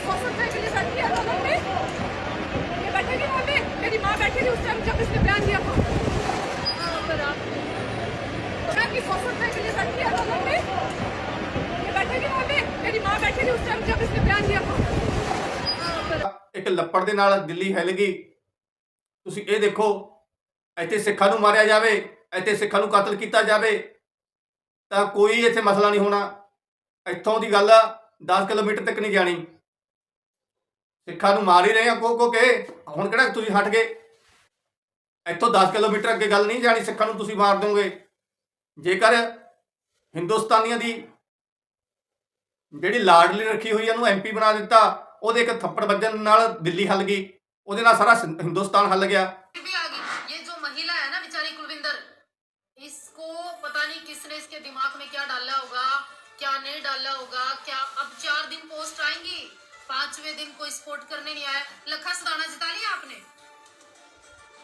सौ रुपए के लिए बैठी है तो मम्मी ये बैठेगी मम्मी मेरी माँ बैठी थी उस टाइम जब इसने बयान दिया था हाँ, पर आप क्या कि सौ रुपए के लिए बैठी है तो मम्मी ये बैठेगी मम्मी मेरी माँ बैठी थी उस टाइम जब इसने बयान दिया था हाँ, पर ਇੱਕ ਲੱਪੜ ਦੇ ਨਾਲ ਦਿੱਲੀ ਹਿੱਲ ਗਈ ਤੁਸੀਂ ਇਹ ਦੇਖੋ ਇੱਥੇ ਸਿੱਖਾਂ ਨੂੰ ਮਾਰਿਆ ਜਾਵੇ ਇੱਥੇ ਸਿੱਖਾਂ ਨੂੰ ਕਤਲ ਕੀਤਾ ਜਾਵੇ ਤਾਂ ਕੋਈ ਇੱਥੇ ਮਸਲਾ ਨਹੀਂ ਹੋਣਾ ਇੱਥੋਂ ਦੀ ਗੱਲ 10 ਕਿਲੋਮੀਟਰ ਤੱਕ ਨਹੀਂ ਜਾਣੀ ਸਿੱਖਾਂ ਨੂੰ ਮਾਰ ਹੀ ਰਹੇ ਆ ਕੋ ਕੋ ਕੇ ਹੁਣ ਕਿਹੜਾ ਤੁਸੀਂ ਹਟ ਗਏ ਇੱਥੋਂ 10 ਕਿਲੋਮੀਟਰ ਅੱਗੇ ਗੱਲ ਨਹੀਂ ਜਾਣੀ ਸਿੱਖਾਂ ਨੂੰ ਤੁਸੀਂ ਮਾਰ ਦੋਗੇ ਜੇਕਰ ਹਿੰਦੁਸਤਾਨੀਆਂ ਦੀ ਜਿਹੜੀ ਲਾਡਲੀ ਰੱਖੀ ਹੋਈ ਹੈ ਉਹਨੂੰ ਐਮਪੀ ਬਣਾ ਦਿੱਤਾ ਉਹਦੇ ਇੱਕ ਥੱਪੜ ਵੱਜਣ ਨਾਲ ਦਿੱਲੀ ਹੱਲ ਗਈ ਉਹਦੇ ਨਾਲ सारा हिंदुस्तान हल गया भी आ गई ये जो महिला है ना बेचारी कुलविंदर इसको पता नहीं किसने इसके दिमाग में क्या डाला होगा क्या नहीं डाला होगा क्या अब चार दिन पोस्ट आएंगी पांचवें दिन कोई स्पोर्ट करने नहीं आया लखा सदाना जिता लिया आपने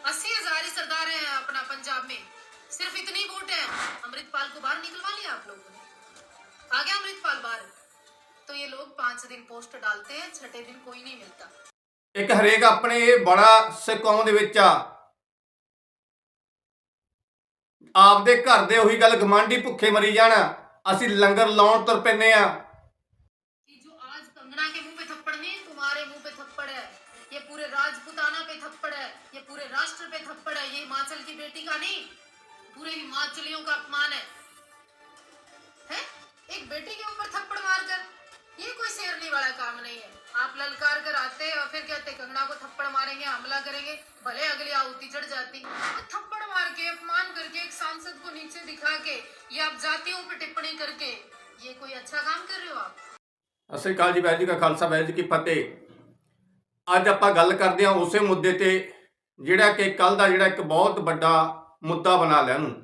अस्सी हजार ही सरदार हैं अपना पंजाब में सिर्फ इतनी वोट है अमृतपाल को बाहर निकलवा लिया आप लोगों ने आ गया अमृतपाल बाहर तो ये लोग पांच दिन पोस्ट डालते हैं छठे दिन कोई नहीं मिलता ਇੱਕ ਹਰੇਕ ਆਪਣੇ ਇਹ ਬੜਾ ਸਿੱਖ ਕੌਮ ਦੇ ਵਿੱਚ ਆ ਆਪਦੇ ਘਰ ਦੇ ਉਹੀ ਗੱਲ ਗਮਾਂਡੀ ਭੁੱਖੇ ਮਰੀ ਜਾਣ ਅਸੀਂ ਲੰਗਰ ਲਾਉਣ ਤੁਰ ਪੈਨੇ ਆ पूरे राजपुताना पे थप्पड़ है, ये पूरे राष्ट्र पे थप्पड़ है, ये हिमाचल की बेटी का नहीं, पूरे हिमाचलियों का अपमान है। हैं? एक बेटी के ऊपर थप्पड़ मारकर, ये कोई शेरनी वाला काम नहीं है। आप ललकार कर आते हैं और फिर कहते कंगना को थप्पड़ मारेंगे, हमला करेंगे, भले अगली आहुति चढ़ जाती। तो थप्पड़ मार के, अपमान करके, एक सांसद को नीचे दिखा के, या आप जातियों पर टिप्पणी करके, ये कोई अच्छा काम कर रहे हो आप? असल जी वैर का खालसा वैर की फतेह। ਅੱਜ ਆਪਾਂ ਗੱਲ ਕਰਦੇ ਹਾਂ ਉਸੇ ਮੁੱਦੇ ਤੇ, ਜਿਹੜਾ ਕਿ ਕੱਲ ਦਾ ਜਿਹੜਾ ਇੱਕ ਬਹੁਤ ਵੱਡਾ ਮੁੱਦਾ ਬਣਾ ਲਿਆ ਇਹਨੂੰ।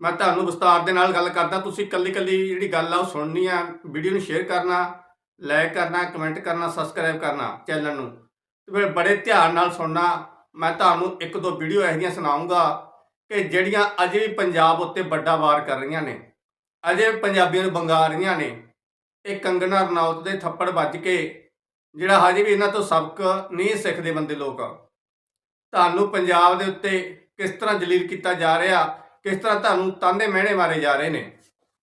ਮੈਂ ਤੁਹਾਨੂੰ ਵਿਸਤਾਰ ਦੇ ਨਾਲ ਗੱਲ ਕਰਦਾ, ਤੁਸੀਂ ਕੱਲੀ ਕੱਲੀ ਜਿਹੜੀ ਗੱਲ ਆ ਉਹ ਸੁਣਨੀ ਆ, ਵੀਡੀਓ ਨੂੰ ਸ਼ੇਅਰ ਕਰਨਾ ਲਾਈਕ ਕਰਨਾ ਕਮੈਂਟ ਕਰਨਾ ਸਬਸਕ੍ਰਾਈਬ ਕਰਨਾ ਚੈਨਲ ਨੂੰ। ਤੇ ਫਿਰ ਬੜੇ ਧਿਆਨ ਨਾਲ ਸੁਣਨਾ, ਮੈਂ ਤੁਹਾਨੂੰ ਇੱਕ ਦੋ ਵੀਡੀਓ ਇਹੋ ਜਿਹੀਆਂ ਸੁਣਾਉਂਗਾ ਕਿ ਜਿਹੜੀਆਂ ਅਜੇ ਵੀ ਪੰਜਾਬ ਉੱਤੇ ਵੱਡਾ ਵਾਰ ਕਰ ਰਹੀਆਂ ਨੇ। ਅਜੇ ਵੀ ਪੰਜਾਬੀਆਂ ਨੂੰ ਬੰਗਾ ਰਹੀਆਂ ਨੇ। ਇਹ ਕੰਗਨਾ ਰਣੌਤ ਦੇ ਥੱਪੜ ਵੱਜ ਕੇ ਜਿਹੜਾ ਹਜੇ ਵੀ ਇਹਨਾਂ ਤੋਂ ਸਬਕ ਨਹੀਂ ਸਿੱਖਦੇ ਬੰਦੇ ਲੋਕ। ਤੁਹਾਨੂੰ ਪੰਜਾਬ ਦੇ ਉੱਤੇ ਕਿਸ ਤਰ੍ਹਾਂ ਜਲੀਲ ਕੀਤਾ ਜਾ ਰਿਹਾ, ਕਿਸ ਤਰ੍ਹਾਂ ਤੁਹਾਨੂੰ ਤਾਂਦੇ ਮਹਿਣੇ ਮਾਰੇ ਜਾ ਰਹੇ ਨੇ,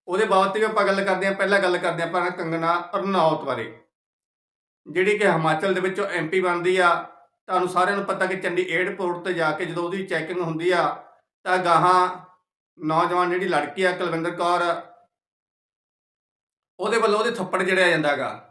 ਉਹਦੇ ਬਾਬਤ ਵੀ ਆਪਾਂ ਗੱਲ ਕਰਦੇ ਹਾਂ, ਪਹਿਲਾਂ ਗੱਲ ਕਰਦੇ ਹਾਂ ਆਪਾਂ ਕੰਗਨਾ ਰਣੌਤ ਬਾਰੇ। ਜਿਹੜੀ ਕਿ ਹਿਮਾਚਲ ਦੇ ਵਿੱਚੋਂ ਐਮਪੀ ਬਣਦੀ ਆ, ਤੁਹਾਨੂੰ ਸਾਰਿਆਂ ਨੂੰ ਪਤਾ ਕਿ ਚੰਡੀ 에ਅਰਪੋਰਟ ਤੇ ਜਾ ਕੇ ਜਦੋਂ ਉਹਦੀ ਚੈਕਿੰਗ ਹੁੰਦੀ ਆ, ਤਾਂ ਗਾਹਾਂ ਨੌਜਵਾਨ ਜਿਹੜੀ ਲੜਕੀ ਆ ਕੁਲਵਿੰਦਰ ਕੌਰ, ਉਹਦੇ ਵੱਲੋਂ ਉਹਦੇ ਥੱਪੜ ਜਿਹੜਾ ਜਾਂਦਾਗਾ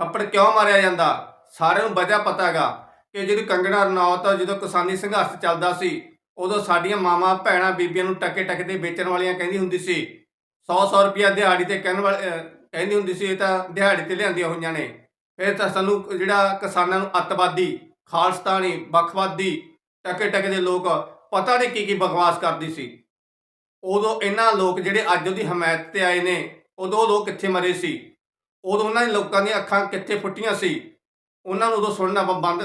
ਥੱਪੜ ਕਿਉਂ ਮਾਰਿਆ ਜਾਂਦਾ? ਸਾਰਿਆਂ ਨੂੰ ਵਜ੍ਹਾ ਪਤਾਗਾ ਕਿ ਜਦੋਂ ਕੰਗਣਾ ਰਣੌਤ ਜਦੋਂ ਕਿਸਾਨੀ ਸੰਘਰਸ਼ ਚੱਲਦਾ ਸੀ, ਉਦੋਂ ਸਾਡੀਆਂ ਮਾਵਾਂ, ਭੈਣਾਂ, ਬੀਬੀਆਂ ਨੂੰ ਟੱਕੇ ਟੱਕੇ ਤੇ ਵੇਚਣ ਵਾਲੀਆਂ ਕਹਿੰਦੀ ਹੁੰਦੀ ਸੀ। 100 100 ਰੁਪਿਆ ਦਿਹਾੜੀ ਤੇ ਕਹਿਣ ਵਾਲੇ ਕਹਿੰਦੀ ਹੁੰਦੀ ਸੀ, ਇਹ ਤਾਂ ਦਿਹਾੜੀ ਤੇ ਲਿਆਂਦੀਆਂ ਹੋਈਆਂ ਨੇ। ਫਿਰ ਤਾਂ ਸਾਨੂੰ ਜਿਹੜਾ ਕਿਸਾਨਾਂ ਨੂੰ ਅੱਤਵਾਦੀ, ਖਾਲਸਤਾਨੀ, ਵੱਖਵਾਦੀ, ਟਕੇ ਟਕੇ ਦੇ ਲੋਕ, ਪਤਾ ਨਹੀਂ ਕੀ ਕੀ ਬਕਵਾਸ ਕਰਦੀ ਸੀ। ਉਦੋਂ ਇਹਨਾਂ ਲੋਕ ਜਿਹੜੇ ਅੱਜ ਉਹਦੀ ਹਮਾਇਤ ਤੇ ਆਏ ਨੇ, ਉਦੋਂ ਉਹ ਲੋਕ ਕਿੱਥੇ ਮਰੇ ਸੀ? ਉਦੋਂ ਉਹਨਾਂ ਦੇ ਲੋਕਾਂ ਦੀਆਂ ਅੱਖਾਂ ਕਿੱਥੇ ਫੁੱਟੀਆਂ ਸੀ, ਉਹਨਾਂ ਨੂੰ ਉਦੋਂ ਸੁਣਨਾ ਬ- ਬੰਦ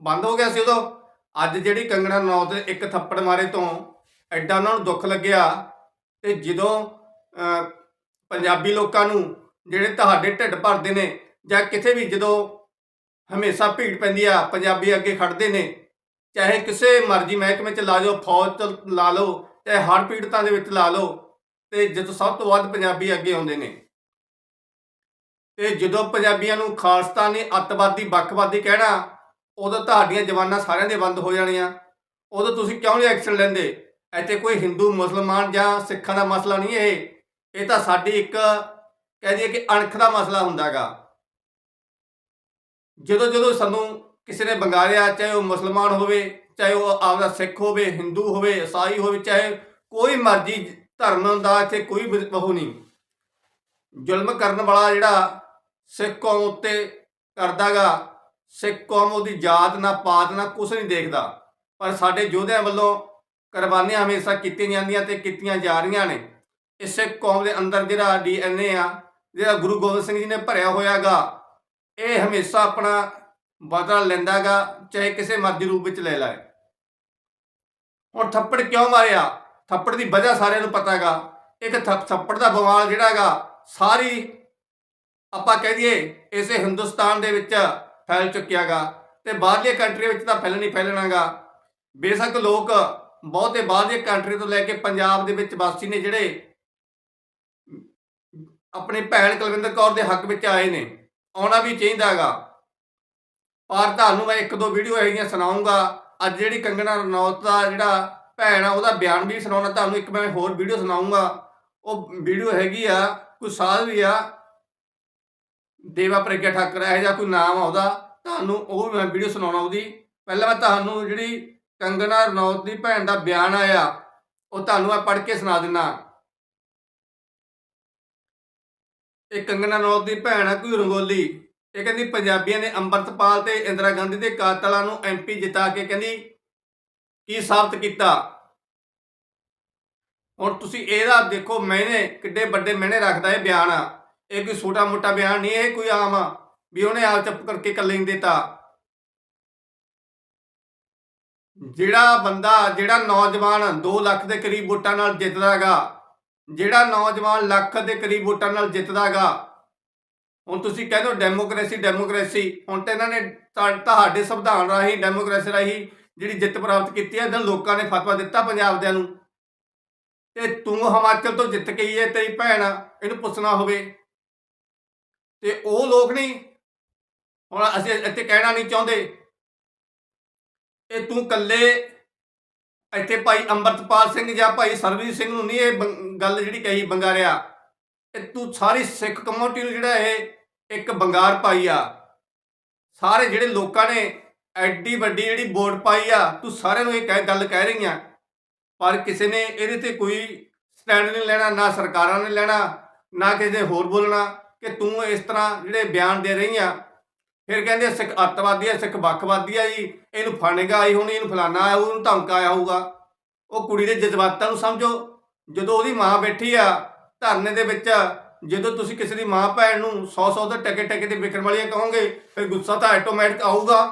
ਬੰਦ ਹੋ ਗਿਆ ਸੀ ਉਦੋਂ। ਅੱਜ ਜਿਹੜੀ ਕੰਗਣਾ ਨੌਤ ਇੱਕ ਥੱਪੜ ਮਾਰੇ ਤੋਂ ਐਡਾ ਉਹਨਾਂ ਨੂੰ ਦੁੱਖ ਲੱਗਿਆ ਤੇ ਜਦੋਂ ਪੰਜਾਬੀ ਲੋਕਾਂ ਨੂੰ ਜਿਹੜੇ ਤੁਹਾਡੇ ਢਿੱਡ ਭਰਦੇ ਨੇ ਜਾਂ ਕਿਤੇ ਵੀ ਜਦੋਂ ਹਮੇਸ਼ਾ ਭੀੜ ਪੈਂਦੀ ਆ, ਪੰਜਾਬੀ ਅੱਗੇ ਖੜਦੇ ਨੇ, ਚਾਹੇ ਕਿਸੇ ਮਰਜ਼ੀ ਮਹਿਕਮੇ ਚ ਲਾ ਜਾਓ, ਫੌਜ ਚ ਲਾ ਲਓ, ਚਾਹੇ ਹੜ੍ਹ ਪੀੜਤਾਂ ਦੇ ਵਿੱਚ ਲਾ ਲਓ, ਤੇ ਜਦੋਂ ਸਭ ਤੋਂ ਵੱਧ ਪੰਜਾਬੀ ਅੱਗੇ ਆਉਂਦੇ ਨੇ। ਤੇ ਜਦੋਂ ਪੰਜਾਬੀਆਂ ਨੂੰ ਖਾਲਸਤਾਨੀ ਅੱਤਵਾਦੀ, ਵੱਖਵਾਦੀ ਕਹਿਣਾ, ਉਦੋਂ ਤੁਹਾਡੀਆਂ ਜਵਾਨਾਂ ਸਾਰਿਆਂ ਦੇ ਬੰਦ ਹੋ ਜਾਣੀਆਂ। ਉਦੋਂ ਤੁਸੀਂ ਕਿਉਂ ਨਹੀਂ ਐਕਸ਼ਨ ਲੈਂਦੇ? ਇੱਥੇ ਕੋਈ ਹਿੰਦੂ, ਮੁਸਲਮਾਨ ਜਾਂ ਸਿੱਖਾਂ ਦਾ ਮਸਲਾ ਨਹੀਂ ਇਹ। ਇਹ ਤਾਂ ਸਾਡੀ ਇੱਕ ਕਹਿ ਦਈਏ ਕਿ ਅਣਖ ਦਾ ਮਸਲਾ ਹੁੰਦਾਗਾ। ਜਦੋਂ ਜਦੋਂ ਸਾਨੂੰ ਕਿਸੇ ਨੇ ਬੰਗਾਰਿਆ ਚਾਹੇ ਉਹ ਮੁਸਲਮਾਨ ਹੋਵੇ, ਚਾਹੇ ਉਹ ਆਪਦਾ ਸਿੱਖ ਹੋਵੇ, ਹਿੰਦੂ ਹੋਵੇ ਈਸਾਈ ਹੋਵੇ, ਚਾਹੇ ਕੋਈ ਮਰਜ਼ੀ ਧਰਮ ਦਾ ਇੱਥੇ ਕੋਈ ਵਿ- ਉਹ ਨਹੀਂ। ਜ਼ੁਲਮ ਕਰਨ ਵਾਲਾ ਜਿਹੜਾ ਸਿੱਖ ਕੌਮ ਉੱਤੇ ਕਰਦਾਗਾ। ਸਿੱਖ ਕੌਮ ਉਹਦੀ ਜਾਤ ਨਾ ਪਾਤ ਨਾ ਕੁਛ ਨਹੀਂ ਦੇਖਦਾ। ਪਰ ਸਾਡੇ ਯੋਧਿਆਂ ਵੱਲੋਂ ਕੁਰਬਾਨੀਆਂ ਹਮੇਸ਼ਾ ਕੀਤੀਆਂ ਜਾਂਦੀਆਂ ਤੇ ਕੀਤੀਆਂ ਜਾ ਰਹੀਆਂ ਨੇ। ਇਸ ਸਿੱਖ ਕੌਮ ਦੇ ਅੰਦਰ ਜਿਹੜਾ ਡੀਐਨਏ ਆ, ਜਿਹੜਾ ਗੁਰੂ ਗੋਬਿੰਦ ਸਿੰਘ ਜੀ ਨੇ ਭਰਿਆ ਹੋਇਆਗਾ, ਇਹ ਹਮੇਸ਼ਾ ਆਪਣਾ ਬਦਲਾ ਲੈਂਦਾਗਾ, ਚਾਹੇ ਕਿਸੇ ਮਰਜ਼ੀ ਰੂਪ ਵਿੱਚ ਲੈ ਲਾਏ। ਹੁਣ ਥੱਪੜ ਕਿਉਂ ਮਾਰਿਆ? ਥੱਪੜ ਦੀ ਵਜ੍ਹਾ ਸਾਰਿਆਂ ਨੂੰ ਪਤਾ ਹੈਗਾ ਇੱਕ ਥੱਪ- ਥੱਪੜ ਦਾ ਬਵਾਲ ਜਿਹੜਾ ਹੈਗਾ, ਸਾਰੀ ਆਪਾਂ ਕਹਿ ਦਈਏ ਇਸੇ ਹਿੰਦੁਸਤਾਨ ਦੇ ਵਿੱਚ ਫੈਲ ਚੁੱਕਿਆਗਾ ਤੇ ਬਾਹਰਲੀਆਂ ਕੰਟਰੀਆਂ ਵਿੱਚ ਤਾਂ ਫੈਲਣ ਫੈਲਣੀ ਫੈਲਣਾਗਾ। ਬੇਸ਼ੱਕ ਲੋਕ ਬਹੁਤੇ ਬਾਹਰਲੀਆਂ ਕੰਟਰੀ ਤੋਂ ਲੈ ਕੇ ਪੰਜਾਬ ਦੇ ਵਿੱਚ ਵਾਸੀ ਨੇ ਜਿਹੜੇ ਆਪਣੀ ਭੈਣ ਕੁਲਵਿੰਦਰ ਕੌਰ ਦੇ ਹੱਕ ਵਿੱਚ ਆਏ ਨੇ, ਆਉਣਾ ਵੀ ਚਾਹੀਦਾਗਾ। ਪਰ ਤੁਹਾਨੂੰ ਮੈਂ ਇੱਕ ਦੋ ਵੀਡੀਓ ਇਹੋ ਸੁਣਾਉਂਗਾ। ਅੱਜ ਜਿਹੜੀ ਕੰਗਣਾ ਰਣੌਤ ਦਾ ਜਿਹੜਾ ਭੈਣ ਆ, ਉਹਦਾ ਬਿਆਨ ਵੀ ਸੁਣਾਉਣਾ, ਤੁਹਾਨੂੰ ਇੱਕ ਮੈਂ ਹੋਰ ਵੀਡੀਓ ਸੁਣਾਉਂਗਾ। ਉਹ ਵੀਡੀਓ ਹੈਗੀ ਆ, ਕੋਈ ਸਾਧ ਵੀ ਆ ਦੇਵਾ ਪ੍ਰਗਿਆ ਠਾਕਰ ਇਹ ਜਾਂ ਕੋਈ ਨਾਮ ਆ ਉਹਦਾ, ਤੁਹਾਨੂੰ ਉਹ ਮੈਂ ਵੀਡੀਓ ਸੁਣਾਉਣਾ ਉਹਦੀ। ਪਹਿਲਾਂ ਮੈਂ ਤੁਹਾਨੂੰ ਜਿਹੜੀ ਕੰਗਣਾ ਰਣੌਤ ਦੀ ਭੈਣ ਦਾ ਬਿਆਨ ਆਇਆ, ਉਹ ਤੁਹਾਨੂੰ ਮੈਂ ਪੜ੍ਹ ਕੇ ਸੁਣਾ ਦਿੰਦਾ ਇਹ ਕੰਗਣਾ ਰਣੌਤ ਦੀ ਭੈਣ ਆ ਕੋਈ ਰੰਗੋਲੀ। ਇਹ ਕਹਿੰਦੀ ਪੰਜਾਬੀਆਂ ਨੇ ਅੰਮ੍ਰਿਤਪਾਲ ਤੇ ਇੰਦਰਾ ਗਾਂਧੀ ਦੇ ਕਾਤਲਾਂ ਨੂੰ ਐਮਪੀ ਜਿਤਾ ਕੇ ਕਹਿੰਦੀ, ਕੀ ਸਾਬਤ ਕੀਤਾ? ਹੁਣ ਤੁਸੀਂ ਇਹਦਾ ਦੇਖੋ, ਮੈਨੇ ਕਿੱਡੇ ਵੱਡੇ ਮੈਨੇ ਰੱਖਦਾ ਇਹ ਬਿਆਨ। ਆ ਇਹ ਕੋਈ ਛੋਟਾ ਮੋਟਾ ਬਿਆਨ ਨਹੀਂ, ਇਹ ਕੋਈ ਆਮ ਆ ਵੀ ਉਹਨੇ ਆਪ ਚੁੱਪ ਕਰਕੇ ਕੱਲੇ ਨਹੀਂ ਦਿੱਤਾ। ਜਿਹੜਾ ਬੰਦਾ, ਜਿਹੜਾ ਨੌਜਵਾਨ 2 ਲੱਖ ਦੇ ਕਰੀਬ ਵੋਟਾਂ ਨਾਲ ਜਿੱਤਦਾਗਾ ਜਿਹੜਾ ਨੌਜਵਾਨ ਲੱਖ ਦੇ ਕਰੀਬ ਵੋਟਾਂ ਨਾਲ ਜਿੱਤਦਾਗਾ ਹੁਣ ਤੁਸੀਂ ਕਹਿੰਦੇ ਹੋ ਡੈਮੋਕ੍ਰੇਸੀ ਡੈਮੋਕ੍ਰੇਸੀ, ਹੁਣ ਤਾਂ ਇਹਨਾਂ ਨੇ ਤੁਹਾਡੇ ਸੰਵਿਧਾਨ ਰਾਹੀਂ, ਡੈਮੋਕ੍ਰੇਸੀ ਰਾਹੀਂ ਜਿਹੜੀ ਜਿੱਤ ਪ੍ਰਾਪਤ ਕੀਤੀ ਹੈ, ਇਹਨਾਂ ਲੋਕਾਂ ਨੇ ਫਤਵਾ ਦਿੱਤਾ ਪੰਜਾਬ ਦਿਆਂ ਨੂੰ। ਤੇ ਤੂੰ ਹਿਮਾਚਲ ਤੋਂ ਜਿੱਤ ਕੇ ਆਈ ਹੈ, ਤੇਰੀ ਭੈਣ, ਇਹਨੂੰ ਪੁੱਛਣਾ ਹੋਵੇ। ਤੇ ਉਹ ਲੋਕ ਨਹੀਂ। ਹੁਣ ਅਸੀਂ ਇੱਥੇ ਕਹਿਣਾ ਨਹੀਂ ਚਾਹੁੰਦੇ। ਇਹ ਤੂੰ ਕੱਲੇ ਇੱਥੇ ਭਾਈ ਅੰਮ੍ਰਿਤਪਾਲ ਸਿੰਘ ਜਾਂ ਭਾਈ ਸਰਬਜੀਤ ਸਿੰਘ ਨੂੰ ਨਹੀਂ ਇਹ ਬੰ- ਗੱਲ ਜਿਹੜੀ ਕਹੀ ਬੰਗਾਰਿਆ। ਇਹ ਤੂੰ ਸਾਰੀ ਸਿੱਖ ਕਮਿਊਨਿਟੀ ਨੂੰ ਜਿਹੜਾ ਇਹ ਇੱਕ ਬੰਗਾਰ ਪਾਈ ਆ। ਸਾਰੇ ਜਿਹੜੇ ਲੋਕਾਂ ਨੇ ਐਡੀ ਵੱਡੀ ਜਿਹੜੀ ਵੋਟ ਪਾਈ ਆ, ਤੂੰ ਸਾਰਿਆਂ ਨੂੰ ਇਹ ਕਹਿ, ਗੱਲ ਕਹਿ ਰਹੀ ਆ। ਪਰ ਕਿਸੇ ਨੇ ਇਹਦੇ ਤੇ ਕੋਈ ਸਟੈਂਡ ਨਹੀਂ ਲੈਣਾ, ਨਾ ਸਰਕਾਰਾਂ ਨੇ ਲੈਣਾ, ਨਾ ਕਿਸੇ ਹੋਰ ਬੋਲਣਾ। ਕਿ ਤੂੰ ਇਸ ਤਰ੍ਹਾਂ ਜਿਹੜੇ ਬਿਆਨ ਦੇ ਰਹੀ ਆ, ਫਿਰ ਕਹਿੰਦੇ ਸਿੱਖ ਅੱਤਵਾਦੀ ਆ, ਸਿੱਖ ਵੱਖਵਾਦੀ ਆ ਜੀ, ਇਹਨੂੰ ਫੜਨਗਾ ਆਈ ਹੋਣੀ, ਇਹਨੂੰ ਫਲਾਣਾ ਆਇਆ ਉਹਨੂੰ ਧਮਕਾਇਆ ਹੋਊਗਾ। ਉਹ ਕੁੜੀ ਦੇ ਜਜ਼ਬਾਤਾਂ ਨੂੰ ਸਮਝੋ, ਜਦੋਂ ਉਹਦੀ ਮਾਂ ਬੈਠੀ ਆ, ਧਰਨੇ ਦੇ ਵਿੱਚ, ਜਦੋਂ ਤੁਸੀਂ ਕਿਸੇ ਦੀ ਮਾਂ ਭੈਣ ਨੂੰ 100 100 ਦੇ ਟਕੇ ਟਕੇ ਤੇ ਵਿਕਣ ਵਾਲੀਆਂ ਕਹੋਗੇ, ਫਿਰ ਗੁੱਸਾ ਤਾਂ ਆਟੋਮੈਟਿਕ ਆਊਗਾ।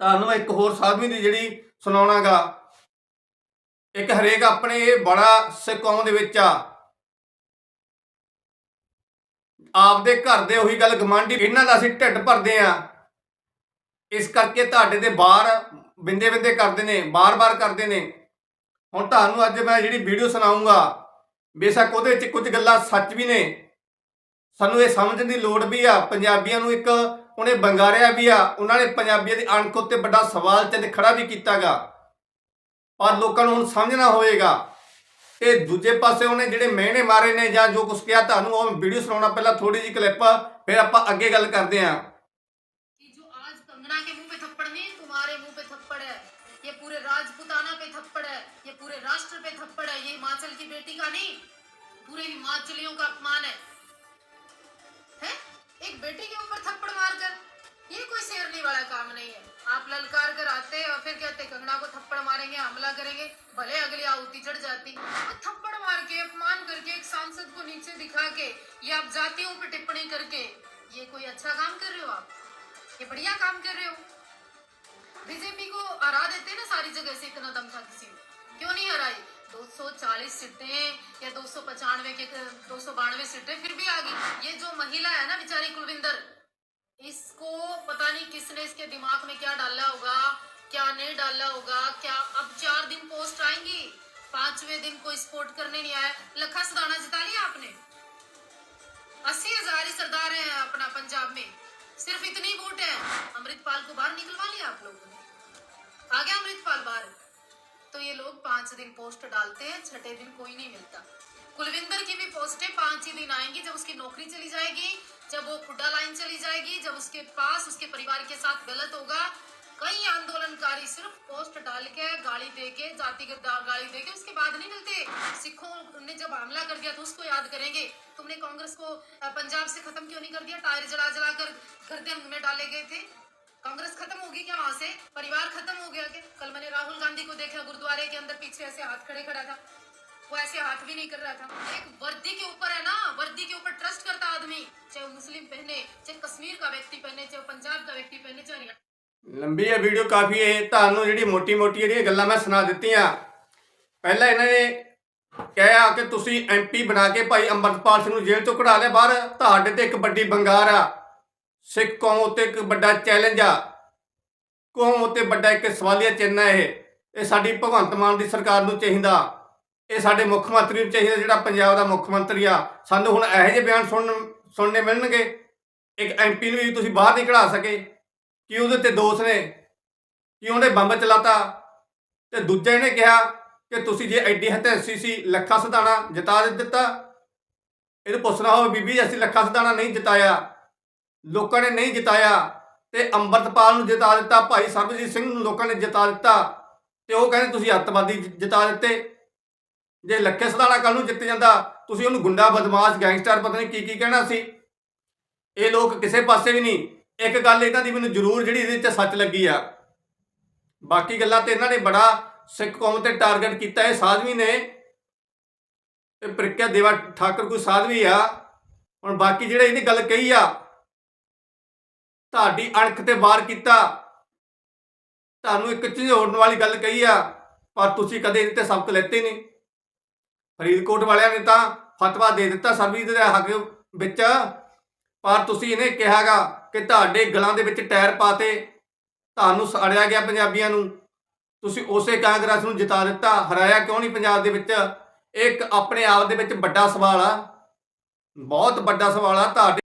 ਤੁਹਾਨੂੰ ਇੱਕ ਹੋਰ ਸਾਧਵੀ ਦੀ ਜਿਹੜੀ ਸੁਣਾਉਣਾਗਾ। ਇੱਕ ਹਰੇਕ ਆਪਣੇ ਇਹ ਬੜਾ ਸਿੱਖ ਕੌਮ ਦੇ ਵਿੱਚ ਆ ਆਪਦੇ ਘਰ ਦੇ ਉਹੀ ਗੱਲ ਗਮਾਂਡੀ ਇਹਨਾਂ ਦਾ ਅਸੀਂ ਢਿੱਡ ਭਰਦੇ ਆ ਇਸ ਕਰਕੇ ਤੁਹਾਡੇ ਦੇ ਬਾਹਰ ਬਿੰਦੇ ਬਿੰਦੇ ਕਰਦੇ ਨੇ ਬਾਰ-ਬਾਰ ਕਰਦੇ ਨੇ। ਹੁਣ ਤੁਹਾਨੂੰ ਅੱਜ ਮੈਂ ਜਿਹੜੀ ਵੀਡੀਓ ਸੁਣਾਉਂਗਾ ਬੇਸ਼ੱਕ ਉਹਦੇ ਵਿੱਚ ਕੁਝ ਗੱਲਾਂ ਸੱਚ ਵੀ ਨੇ। ਸਾਨੂੰ ਇਹ ਸਮਝਣ ਦੀ ਲੋੜ ਵੀ ਆ, ਪੰਜਾਬੀਆਂ ਨੂੰ ਇੱਕ ਉਹਨੇ ਬੰਗਾਰਿਆ ਵੀ ਆ, ਉਹਨਾਂ ਨੇ ਪੰਜਾਬੀਆਂ ਦੀ ਅਣਖ ਉੱਤੇ ਵੱਡਾ ਸਵਾਲ ਚਿੰਨ੍ਹ ਖੜਾ ਵੀ ਕੀਤਾਗਾ। ਪਰ ਲੋਕਾਂ ਨੂੰ ਹੁਣ ਸਮਝਣਾ ਹੋਏਗਾ। ਤੇ ਦੂਜੇ ਪਾਸੇ ਉਹਨੇ ਜਿਹੜੇ ਮਿਹਣੇ ਮਾਰੇ ਨੇ ਜਾਂ ਜੋ ਕੁਝ ਕਿਹਾ ਤੁਹਾਨੂੰ ਉਹ ਵੀਡੀਓ ਸੁਣਾਉਣਾ ਪਹਿਲਾਂ ਥੋੜੀ ਜਿਹੀ ਕਲਿੱਪ ਫਿਰ ਆਪਾਂ ਅੱਗੇ ਗੱਲ ਕਰਦੇ ਆਂ कि जो आज कंगना के मुंह पे थप्पड़ नहीं तुम्हारे मुंह पे थप्पड़ है ये पूरे राजपुताना पे थप्पड़ है ये पूरे राष्ट्र पे थप्पड़ है ये हिमाचल की बेटी का नहीं पूरे हिमाचलियों का अपमान है हैं एक बेटी के ऊपर थप्पड़ मारकर ये कोई शेरनी वाला काम नहीं है। आप ललकार कर आते और फिर कहते कंगना को थप्पड़ मारेंगे, हमला करेंगे, भले अगली आहुति चढ़ जाती। और थप्पड़ मार के, अपमान करके, एक सांसद को नीचे दिखा के, ये आप जातियों पे टिप्पणी करके, ये कोई अच्छा काम कर रहे हो आप? ये बढ़िया काम कर रहे हो। बीजेपी को हरा देते ना सारी जगह से इतना दम था किसी क्यों नहीं हराई? 240 सीटें या दो सौ पचानवे के, दो सौ बानवे सीटें फिर भी आ गई। ये जो महिला है ना, बेचारी कुलविंदर इसको पता नहीं किसने इसके दिमाग में क्या डाला होगा, क्या नहीं डाला होगा, क्या अब चार दिन पोस्ट आएँगी? पाँचवें दिन कोई स्पोर्ट करने नहीं आया। लखा सदाना जिता लिया आपने? अस्सी हज़ार ही सरदार हैं अपना पंजाब में। सिर्फ़ इतनी वोट है। अमृतपाल को बाहर निकलवा लिया आप लोगों ने। आ गया अमृतपाल बाहर। तो ये लोग पाँच दिन पोस्ट डालते हैं, छठे दिन कोई नहीं मिलता। कुलविंदर की भी पोस्टें पाँच ही दिन आएँगी जब उसकी नौकरी चली जाएगी। जब वो खुड्डा लाइन चली जाएगी, जब उसके पास उसके परिवार के साथ गलत होगा, कई आंदोलनकारी सिर्फ़ पोस्ट डाल के, गाली दे के जातिगत गा- गाली दे के उसके बाद नहीं मिलते। सिखों ने जब हमला कर दिया तो उसको याद करेंगे। तुमने कांग्रेस को पंजाब से खत्म क्यों नहीं कर दिया? टायर जला जला कर के में डाले गए थे। कांग्रेस खत्म होगी क्या वहाँ से? परिवार खत्म हो गया क्या? कल मैंने राहुल गांधी को देखा, गुरुद्वारे के अंदर पीछे ऐसे हाथ खड़े खड़ा था। वो ऐसे हाथ भी नहीं कर रहा था। एक वर्दी के का व्यक्ति पहने चाहे वो पंजाब का व्यक्ति पहने चाहे हरियाणा ਲੰਬੀ ਹੈ ਵੀਡੀਓ ਕਾਫੀ ਹੈ ਤੁਹਾਨੂੰ ਜਿਹੜੀ ਮੋਟੀ ਮੋਟੀ ਜਿਹੜੀਆਂ ਗੱਲਾਂ ਮੈਂ ਸੁਣਾ ਦਿੱਤੀਆਂ ਪਹਿਲਾਂ ਇਹਨਾਂ ਨੇ ਕਹਿਆ ਕਿ ਤੁਸੀਂ ਐਮਪੀ ਬਣਾ ਕੇ ਭਾਈ ਅੰਮ੍ਰਿਤਪਾਲ ਸਿੰਘ ਨੂੰ ਜੇਲ੍ਹ ਤੋਂ ਕਢਾ ਲਿਆ ਬਾਹਰ ਤੁਹਾਡੇ ਤੇ ਇੱਕ ਵੱਡੀ ਬੰਗਾਰ ਆ ਸਿੱਖ ਕੌਮ ਉੱਤੇ ਇੱਕ ਵੱਡਾ ਚੈਲੰਜ ਆ ਕੌਮ ਉੱਤੇ ਵੱਡਾ ਇੱਕ ਸਵਾਲੀਆ ਚਿੰਨ੍ਹ ਹੈ ਇਹ ਇਹ ਸਾਡੀ ਭਗਵੰਤ ਮਾਨ ਦੀ ਸਰਕਾਰ ਨੂੰ ਚਾਹੀਦਾ ਇਹ ਸਾਡੇ ਮੁੱਖ ਮੰਤਰੀ ਨੂੰ ਚਾਹੀਦਾ ਜਿਹੜਾ ਪੰਜਾਬ ਦਾ ਮੁੱਖ ਮੰਤਰੀ ਆ ਸਾਨੂੰ ਹੁਣ ਇਹੋ ਜਿਹੇ ਬਿਆਨ ਸੁਣਨ ਸੁਣਨੇ ਮਿਲਣਗੇ ਇੱਕ ਐਮਪੀ ਨੂੰ ਵੀ ਤੁਸੀਂ ਬਾਹਰ ਨਹੀਂ ਕਢਾ ਸਕੇ। ਕਿ ਉਹਦੇ ਤੇ ਦੋਸ਼ ਨੇ? ਕਿ ਉਹਨੇ ਬੰਬ ਚਲਾਤਾ? ਤੇ ਦੂਜੇ ਨੇ ਕਿਹਾ ਕਿ ਤੁਸੀਂ ਜੇ ਐਡੀ ਹਤੈਂਸੀ ਸੀ, ਲੱਖਾ ਸਦਾਣਾ ਜਿਤਾ ਦਿੱਤਾ। ਇਹਨੂੰ ਪੁੱਛਣਾ ਹੋਵੇ, ਬੀਬੀ ਅਸੀਂ ਲੱਖਾ ਸਦਾਣਾ ਨਹੀਂ ਜਿਤਾਇਆ। ਲੋਕਾਂ ਨੇ ਨਹੀਂ ਜਿਤਾਇਆ। ਤੇ ਅੰਮ੍ਰਿਤਪਾਲ ਨੂੰ ਜਿਤਾ ਦਿੱਤਾ, ਭਾਈ ਸਰਬਜੀਤ ਸਿੰਘ ਨੂੰ ਲੋਕਾਂ ਨੇ ਜਿਤਾ ਦਿੱਤਾ। ਤੇ ਉਹ ਕਹਿੰਦੇ, ਤੁਸੀਂ ਅੱਤਵਾਦੀ ਜ- ਜਿਤਾ ਦਿੱਤੇ। ਜੇ ਲੱਖੇ ਸਦਾਣਾ ਕੱਲ ਨੂੰ ਜਿੱਤ ਜਾਂਦਾ, ਤੁਸੀਂ ਉਹਨੂੰ ਗੁੰਡਾ ਬਦਮਾਸ਼, ਗੈਂਗਸਟਰ ਪਤਾ ਨਹੀਂ ਕੀ ਕੀ ਕਹਿਣਾ ਸੀ। ਇਹ ਲੋਕ ਕਿਸੇ ਪਾਸੇ ਵੀ ਨਹੀਂ। ਇੱਕ ਗੱਲ ਇਹਨਾਂ ਦੀ ਮੈਨੂੰ ਜ਼ਰੂਰ ਜਿਹੜੀ ਇਹਦੇ ਵਿੱਚ ਸੱਚ ਲੱਗੀ ਆ। ਬਾਕੀ ਗੱਲਾਂ ਤੇ ਇਹਨਾਂ ਨੇ ਬੜਾ ਸਿੱਖ ਕੌਮ ਤੇ ਟਾਰਗੇਟ ਕੀਤਾ, ਇਹ ਸਾਧਵੀ ਨੇ। ਇਹ ਪ੍ਰਿਕਿਆ ਦੇਵਾ ਠਾਕਰ ਕੋਈ ਸਾਧਵੀ ਆ। ਹੁਣ ਬਾਕੀ ਜਿਹੜੇ ਇਹਨੇ ਗੱਲ ਕਹੀ ਆ, ਤੁਹਾਡੀ ਅਣਖ ਤੇ ਵਾਰ ਕੀਤਾ। ਤੁਹਾਨੂੰ ਇੱਕ ਝੰਜੋੜਨ ਵਾਲੀ ਗੱਲ ਕਹੀ ਆ, ਪਰ ਤੁਸੀਂ ਕਦੇ ਇਹਦੇ ਤੇ ਸਬਕ ਲੈਤੇ ਨਹੀਂ। ਫਰੀਦਕੋਟ ਵਾਲਿਆਂ ਨੇ ਤਾਂ ਫਤਵਾ ਦੇ ਦਿੱਤਾ ਸਰਵਿਸ ਦੇ ਹੱਕ ਵਿੱਚ। ਪਰ ਤੁਸੀਂ ਇਹਨੇ ਕਿਹਾਗਾ ਕਿ ਤੁਹਾਡੇ ਗਲਾਂ ਦੇ ਵਿੱਚ ਟਾਇਰ ਪਾਤੇ, ਤੁਹਾਨੂੰ ਸਾੜਿਆ ਗਿਆ ਪੰਜਾਬੀਆਂ ਨੂੰ। ਤੁਸੀਂ ਉਸੇ ਕਾਂਗਰਸ ਨੂੰ ਜਿਤਾ ਦਿੱਤਾ, ਹਰਾਇਆ ਕਿਉਂ ਨਹੀਂ ਪੰਜਾਬ ਦੇ ਵਿੱਚ? ਇੱਕ ਆਪਣੇ ਆਪ ਦੇ ਵਿੱਚ ਵੱਡਾ ਸਵਾਲ ਆ। ਬਹੁਤ ਵੱਡਾ ਸਵਾਲ ਆ, ਤੁਹਾਡੇ